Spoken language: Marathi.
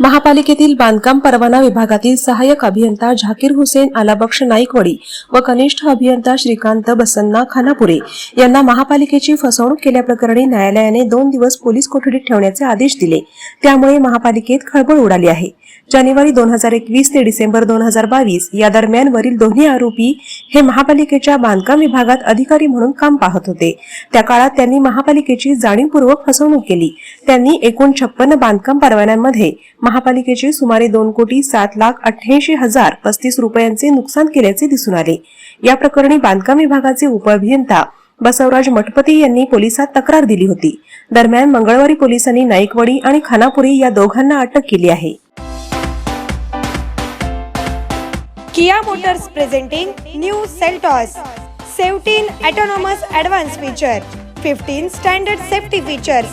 महापालिकेतील बांधकाम परवाना विभागातील सहाय्यक अभियंता झाकीर हुसेन आलाबक्ष नाईकवडी व कनिष्ठ अभियंता श्रीकांत बसन्ना खानापुरे यांना महापालिकेची फसवणूक केल्याप्रकरणी न्यायालयाने दोन दिवस पोलीस कोठडीत ठेवण्याचे आदेश दिले. त्यामुळे महापालिकेत खळबळ उडाली आहे. जानेवारी दोन हजार एकवीस ते डिसेंबर दोन हजार बावीस या दरम्यान वरील दोन्ही आरोपी हे महापालिकेच्या बांधकाम विभागात अधिकारी म्हणून काम पाहत होते. त्या काळात त्यांनी महापालिकेची जाणीवपूर्वक फसवणूक केली. त्यांनी एकूण छप्पन्न बांधकाम परवान्यांमध्ये महापालिकेचे सुमारे दोन कोटी सात लाख अठ्ठ्याऐंशी हजार पस्तीस रुपयांचे नुकसान केल्याचे दिसून आले. या प्रकरणी बांधकाम विभागाचे उपअभियंता बसवराज मठपती यांनी पोलिसात तक्रार दिली होती. दरम्यान मंगळवारी पोलिसांनी नाईकवाडी आणि खानापुरी या दोघांना अटक केली आहे. Kia motors presenting new Seltos. 17 autonomous advanced feature 15 standard safety features